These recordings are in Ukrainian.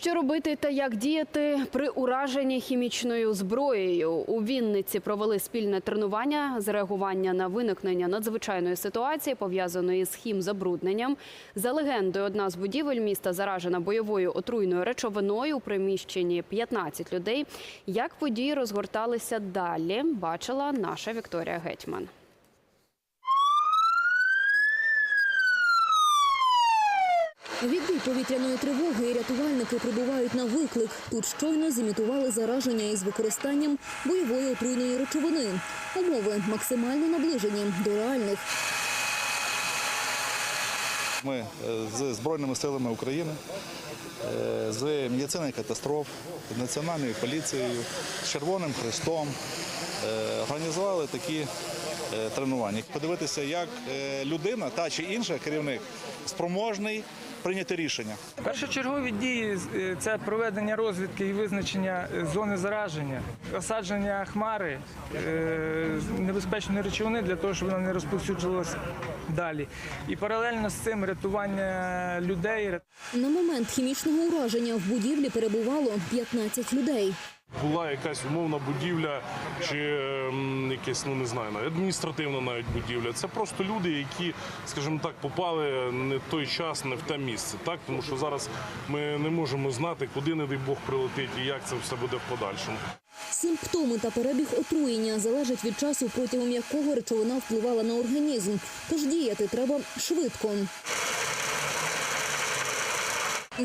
Що робити та як діяти при ураженні хімічною зброєю? У Вінниці провели спільне тренування з реагування на виникнення надзвичайної ситуації, пов'язаної з хімзабрудненням. За легендою, одна з будівель міста заражена бойовою отруйною речовиною у приміщенні 15 людей. Як події розгорталися далі, бачила наша Вікторія Гетьман. Відбій повітряної тривоги і рятувальники прибувають на виклик. Тут щойно зімітували зараження із використанням бойової отруйної речовини. Умови максимально наближені до реальних. Ми е, з Збройними силами України, е, з медициною катастроф, Національною поліцією, з Червоним Хрестом е, організували такі тренування. Подивитися, як людина, та чи інша керівник, спроможний прийняти рішення. Першочергові дії е, це проведення розвідки і визначення е, зони зараження, осадження хмари е, небезпечної речовини для того, щоб вона не розповсюджувалася далі. І паралельно з цим рятування людей. На момент хімічного ураження в будівлі перебувало 15 людей. Була якась умовна будівля чи ем, якась, ну не знаю, адміністративна навіть будівля. Це просто люди, які, скажімо так, попали не в той час, не в те місце. Так, тому що зараз ми не можемо знати, куди, не дай Бог, прилетить і як це все буде в подальшому. Симптоми та перебіг отруєння залежать від часу, протягом якого речовина впливала на організм. Тож діяти треба швидко.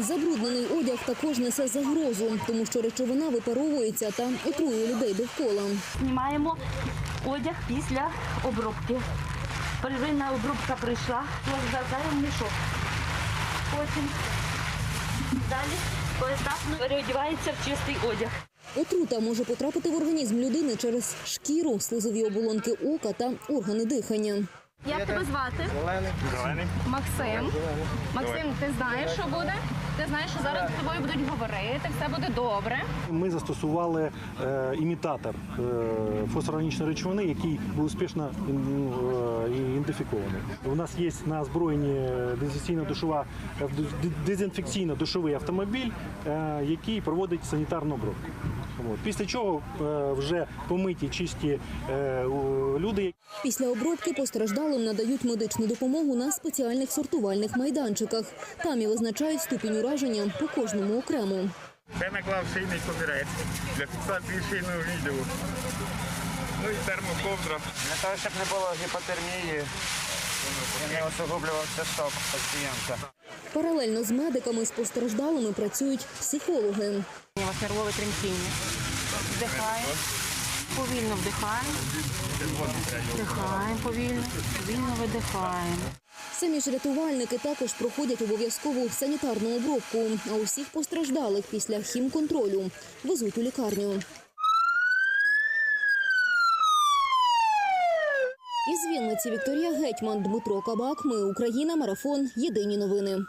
Забруднений одяг також несе загрозу, тому що речовина випаровується та отруює людей довкола. Знімаємо одяг після обробки. Первинна обробка прийшла, розгортаємо мішок. Потім далі поетапно переодівається в чистий одяг. Отрута може потрапити в організм людини через шкіру, слизові оболонки ока та органи дихання. Як тебе звати? Максим. Максим, ти знаєш, що буде? Ти знаєш, що зараз з тобою будуть говорити, все буде добре. Ми застосували е, імітатор е, фосфоранічної речовини, який був успішно е, ідентифікований. У нас є на озброєнні дезінфекційно-душова дезінфекційно-душовий автомобіль, е, який проводить санітарну обробку. От. Після чого е, вже помиті чисті е, люди, Після обробки постраждалим надають медичну допомогу на спеціальних сортувальних майданчиках. Там і визначають ступінь ураження по кожному окремо. Це наклав шийний кобірець для фіксації шийного відділу. Ну і термоковдра. Для того, щоб не було гіпотермії, не усугублювався шок пацієнта. Паралельно з медиками з постраждалими працюють психологи. У вас нервове тремтіння. Вдихаємо. Повільно вдихаємо. Вдихаємо повільно. Повільно видихаємо. Самі ж рятувальники також проходять обов'язкову санітарну обробку, а усіх постраждалих після хімконтролю везуть у лікарню. Із Вінниці Вікторія Гетьман, Дмитро Кабак. Ми Україна. Марафон. Єдині новини.